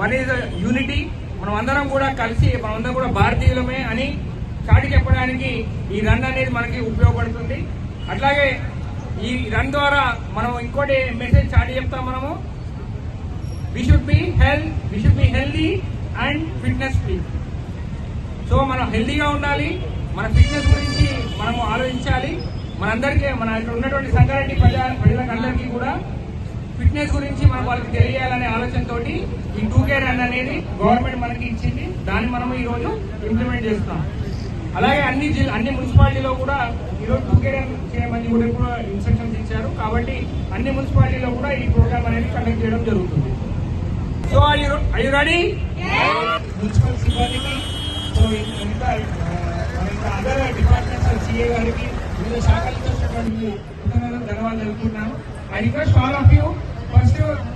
One is unity మనం అందరం కూడా కలిసి మనం కూడా భారతీయులమే అని చాటి చెప్పడానికి ఈ రన్ అనేది మనకి ఉపయోగపడుతుంది. అట్లాగే ఈ రన్ ద్వారా మనం ఇంకోటి మెసేజ్ చాటి చెప్తాం మనము. We should be health we should be healthy and fitness free so మనం హెల్దీగా ఉండాలి. మన ఫిట్నెస్ గురించి మనము ఆలోచించాలి. మనందరికీ మన ఇక్కడ ఉన్నటువంటి సంగారెడ్డి ప్రజా ప్రజలకు ఫిట్నెస్ గురించి మనం వాళ్ళకి తెలియాలనే ఆలోచనతో ఈ టూ కే రన్ అనేది గవర్నమెంట్ మనకి ఇచ్చింది. దాన్ని మనం ఈ రోజు ఇంప్లిమెంట్ చేస్తాం అలాగే అన్ని జిల్లా అన్ని మున్సిపాలిటీలో కూడా ఈరోజు టూ కే రన్ చేయమని కూడా ఇప్పుడు ఇన్స్ట్రక్షన్స్ ఇచ్చారు. కాబట్టి అన్ని మున్సిపాలిటీలో కూడా ఈ ప్రోగ్రామ్ అనేది కండక్ట్ చేయడం జరుగుతుంది. సో ఐ రెడీ మున్సిపల్ సిబ్బందికి సో ఇంకా అదర్ డిపార్ట్మెంట్స్ సిఏ గారికి వివిధ శాఖలతో వచ్చినటువంటి ధన్యవాదాలు తెలుపుతున్నాను. I request all of Mas tem uma...